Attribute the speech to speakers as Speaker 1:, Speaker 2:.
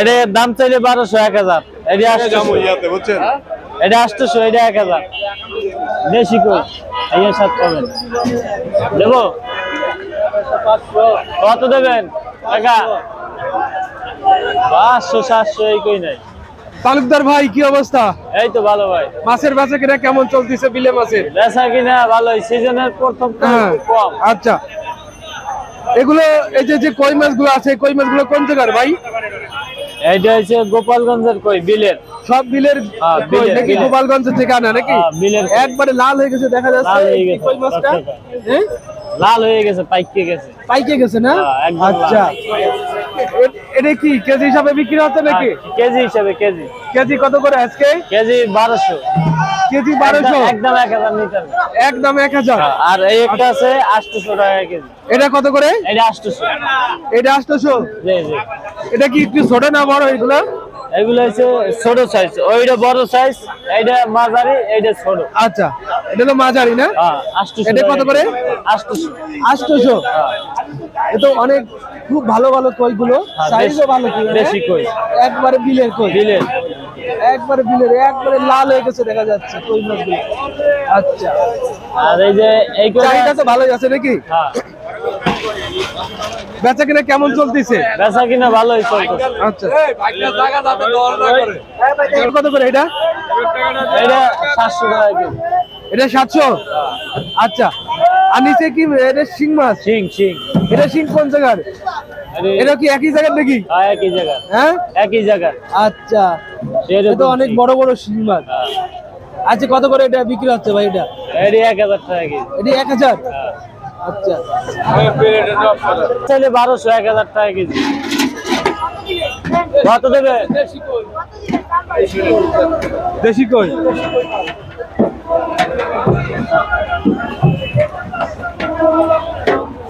Speaker 1: এটা দাম চাইলে বারোশো এক হাজার। এটা
Speaker 2: বুঝছেন?
Speaker 1: এটা আটশোশো এটা এক হাজার। কই? এই সাত পাবেন। দেবো কত দেবেন? টাকা? পাঁচশো সাতশো এই কই নাই।
Speaker 3: তালুকদার ভাই কি অবস্থা?
Speaker 1: এই তো ভালো ভাই।
Speaker 3: মাছের বেচা কিনা কেমন চলতেছে বিলে মাছের?
Speaker 1: বেচা কিনা ভালোই। সিজনের প্রথম তো
Speaker 3: হ্যাঁ।
Speaker 1: কম।
Speaker 3: আচ্ছা। এগুলো এই যে যে কই মাছগুলো আছে কই মাছগুলো কোন জায়গার ভাই?
Speaker 1: এইটা হচ্ছে গোপালগঞ্জের কই বিলের।
Speaker 3: সব বিলের
Speaker 1: হ্যাঁ,
Speaker 3: কই নাকি গোপালগঞ্জ থেকে আনা নাকি?
Speaker 1: হ্যাঁ, বিলের
Speaker 3: একবারে লাল হয়ে গেছে দেখা যাচ্ছে
Speaker 1: হয়ে
Speaker 3: কই মাছটা? হ্যাঁ?
Speaker 1: লাল হয়ে গেছে পাইকে গেছে।
Speaker 3: পাইকে গেছে না? আচ্ছা। এটা কি কেজি হিসাবে বিক্রি হচ্ছে নাকি?
Speaker 1: হ্যাঁ, কেজি হিসাবে কেজি।
Speaker 3: কেজি কত করে আজকে?
Speaker 1: কেজি বারোশো।
Speaker 3: কেজি বারোশো?
Speaker 1: একদম এক হাজার নিতে
Speaker 3: একদম এক হাজার?
Speaker 1: হ্যাঁ, আর এই একটা আছে আটশোশো টাকা কেজি।
Speaker 3: এটা কত করে?
Speaker 1: এটা আটশোশো।
Speaker 3: এটা আটশোশো?
Speaker 1: জি জি।
Speaker 3: এটা কি একটু ছোট না বড় এগুলো?
Speaker 1: এগুলো হচ্ছে ছোট সাইজ ওইটা বড় সাইজ এইটা মাঝারি এইটা ছোট।
Speaker 3: আচ্ছা এটা তো মাঝারি না?
Speaker 1: হ্যাঁ
Speaker 3: এটা কত করে?
Speaker 1: আটশোশো।
Speaker 3: আটশোশো? এ তো অনেক খুব ভালো ভালো কইগুলো
Speaker 1: হ্যাঁ,
Speaker 3: সাইজও
Speaker 1: দেশি-
Speaker 3: ভালো কই, হ্যাঁ?
Speaker 1: কই।
Speaker 3: একবারে বিলের কই।
Speaker 1: বিলের।
Speaker 3: একবারে বিলের একবারে লাল হয়ে গেছে দেখা যাচ্ছে কই মাছগুলো আচ্ছা।
Speaker 1: আর এই যে এই কই
Speaker 3: চাহিদা তো ভালোই আছে নাকি?
Speaker 1: হ্যাঁ।
Speaker 3: বেচা কিনা কেমন চলতেছে?
Speaker 1: বেচা কিনা ভালোই চলতেছে।
Speaker 3: আচ্ছা। কত করে এটা?
Speaker 1: এটা সাতশো টাকা
Speaker 3: এটা সাতশো? আচ্ছা। আর নিচে কি এটা শিং মাছ?
Speaker 1: শিং শিং।
Speaker 3: এটা শিং কোন জায়গার? এটা কি একই জায়গার নাকি?
Speaker 1: হ্যাঁ, একই জায়গা।
Speaker 3: হ্যাঁ?
Speaker 1: একই জায়গা।
Speaker 3: আচ্ছা। এটা তো অনেক বড় বড় শিং মাছ।
Speaker 1: হ্যাঁ।
Speaker 3: আচ্ছা কত করে এটা বিক্রি হচ্ছে ভাই এটা?
Speaker 1: এটি এক হাজার টাকা
Speaker 3: এটা এক হাজার?
Speaker 1: হ্যাঁ।
Speaker 3: আচ্ছা।
Speaker 1: চাইলে বারোশো এক হাজার টাকা কেজি। কত দেবে?
Speaker 3: দেশি কই?